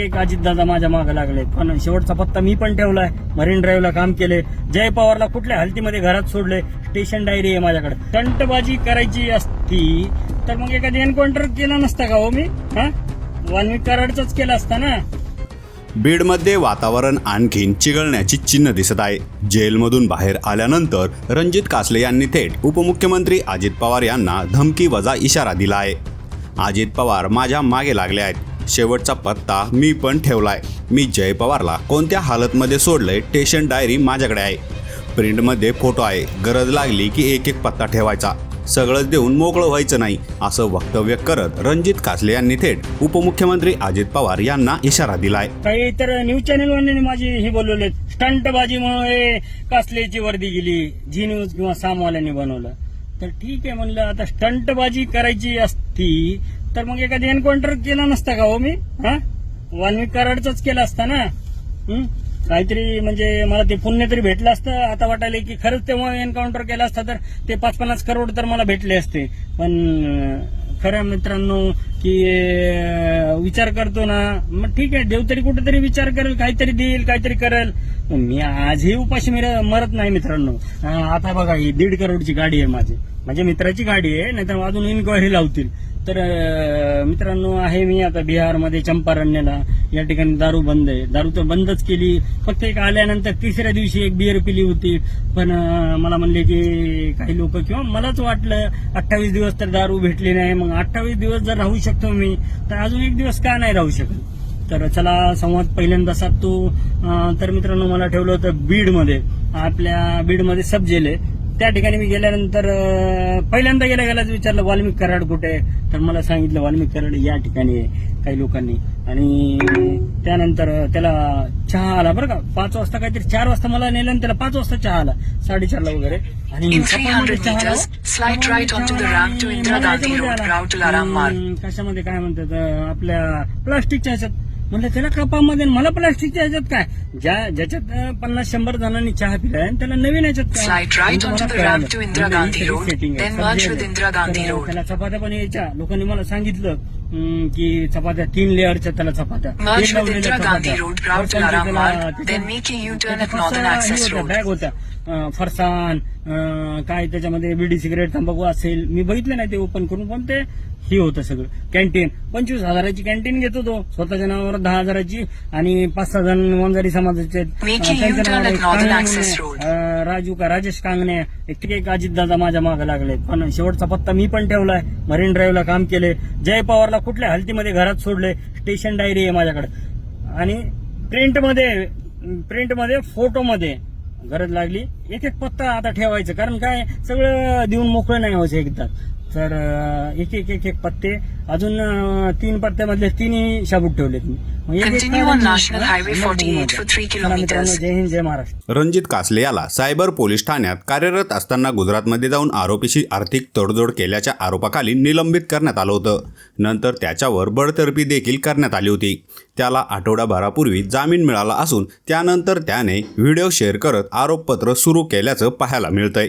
एक अजितदादा माझ्या मागे लागले. पण शेवटचा पत्ता मी पण ठेवलाय. मरीन ड्राईव्हला काम केले. जय पवारला कुठल्या हलतीमध्ये घरात सोडले. स्टेशन डायरी आहे माझ्याकडे. तंटबाजी करायची असती तर मग एखादी एन्काउंटर केला नसता का हो मी? हा? वाल्मिक कराडचाच केला असता ना? बीडमध्ये वातावरण आणखीन चिघळण्याची चिन्ह दिसत आहे. जेलमधून बाहेर आल्यानंतर रणजित कासले यांनी थेट उपमुख्यमंत्री अजित पवार यांना धमकी वजा इशारा दिला आहे. अजित पवार माझ्या मागे लागले आहेत. शेवटचा पत्ता मी पण ठेवलाय. मी जय पवारला कोणत्या हालतमध्ये सोडलंय स्टेशन डायरी माझ्याकडे आहे. प्रिंटमध्ये फोटो आहे. गरज लागली की एक एक पत्ता ठेवायचा. सगळंच देऊन मोकळं व्हायचं नाही असं वक्तव्य करत रणजित कासले यांनी थेट उपमुख्यमंत्री अजित पवार यांना इशारा दिलाय. काही तर न्यूज चॅनल माझी हे बोलवले स्टंटबाजीमुळे कासलेची वर्दी गेली. जी न्यूज किंवा सामवाल्यांनी बनवलं. तर ठीक आहे म्हणलं आता स्टंटबाजी करायची असती तर मग एखादी एन्काउंटर केला नसता का हो मी? हा? वाल्मिक कराडचाच केला असता ना? काहीतरी म्हणजे मला ते पुण्य तरी भेटलं असतं. आता वाटायला की खरंच तेव्हा एन्काउंटर केला असता तर ते पाच पन्नास करोड तर मला भेटले असते. पण खऱ्या खरं मित्रांनो की विचार करतो ना मग ठीक आहे देव तरी कुठेतरी विचार करेल काहीतरी देईल काहीतरी करेल. पण मी आजही उपाशी मरत नाही मित्रांनो. आता बघा ही दीड करोडची गाडी आहे माझी. माझ्या मित्राची गाडी आहे नाहीतर अजून इन्क्वायरी लावतील. तर मित्रांनो आहे मी आता बिहारमध्ये चंपारण्याला. या ठिकाणी दारू बंद आहे. दारू तर बंदच केली. फक्त एक आल्यानंतर तिसऱ्या दिवशी एक बिअर पिली होती. पण मला म्हणले की काही लोक किंवा मलाच वाटलं अठ्ठावीस दिवस तर दारू भेटली नाही. मग अठ्ठावीस दिवस जर राहू शकतो मी तर अजून एक दिवस का नाही राहू शकत? तर चला संवाद पहिल्यांदा साधतो. तर मित्रांनो मला ठेवलं होतं बीडमध्ये. आपल्या बीडमध्ये सब जेल आहे. त्या ठिकाणी मी गेल्यानंतर पहिल्यांदा गेल्या गेल्याच विचारलं वाल्मिक कराड कुठे? तर मला सांगितलं वाल्मिक कराड या ठिकाणी आहे काही लोकांनी आणि त्यानंतर त्याला चहा आला बरं का पाच वाजता काहीतरी चार वाजता मला नेलं आणि त्याला पाच वाजता चहा आला साडेचारला वगैरे आणि In कपाळमध्ये 300 चहा आला. meters, slide right onto the ramp to आणि Indira मला Gandhi याच्यामध्ये Road, आला. route to Laram Marg. हम्म, कशामध्ये काय म्हणतात आपल्या प्लास्टिकच्या ह्याच्यात म्हणलं त्याला कपामध्ये मला प्लास्टिकच्या ह्याच्यात काय? ज्या ज्याच्यात पन्नास शंभर जणांनी चहा पिलाय त्याला नवीन ह्याच्यात right म्हणजे तर Road. त्याला चपात्या पण यायच्या. लोकांनी मला सांगितलं की चपात्या तीन लेअरच्या त्याला चपात्या. बॅग होत्या अं, काय त्याच्यामध्ये बिडी सिगरेट तंबाखू असेल मी बघितलं नाही ते ओपन करून पण ते हे होतं सगळं. कॅन्टीन पंचवीस हजाराची कॅन्टीन घेत होतो स्वतःच्या नावावर दहा हजाराची आणि पाच सहा जण वंजारी समाजाचे राजू का राजेश कांगणे एक एक अजितदादा माझ्या मागे लागले. पण शेवटचा पत्ता मी पण ठेवलाय. मरीन ड्राईव्हला काम केले. जय पवारला कुठल्या हलतीमध्ये घरात सोडले. स्टेशन डायरी आहे माझ्याकडे. आणि प्रिंटमध्ये प्रिंटमध्ये फोटोमध्ये गरज लागली. एक एक पत्ता आता ठेवायचं. कारण काय? सगळं देऊन मोकळं नाही व्हायचं एकदा. तर एक एक एक एक पत्ते अजून तीन पत्त्यामधले तिन्ही शाबूत ठेवलेत मी मग एक- एक Continue on काढून- National Highway मग बघू 48 मजा. for three चला मित्रांनो, kilometers. जय हिंद जय महाराष्ट्र. रणजित कासले याला सायबर पोलीस ठाण्यात कार्यरत असताना गुजरातमध्ये जाऊन आरोपीशी आर्थिक तडजोड केल्याच्या आरोपाखाली निलंबित करण्यात आलं होतं. नंतर त्याच्यावर बडतर्फी देखील करण्यात आली होती. त्याला आठवडाभरापूर्वी जामीन मिळाला असून त्यानंतर त्याने व्हिडिओ शेअर करत आरोपपत्र सुरू केल्याचं पाहायला मिळतंय.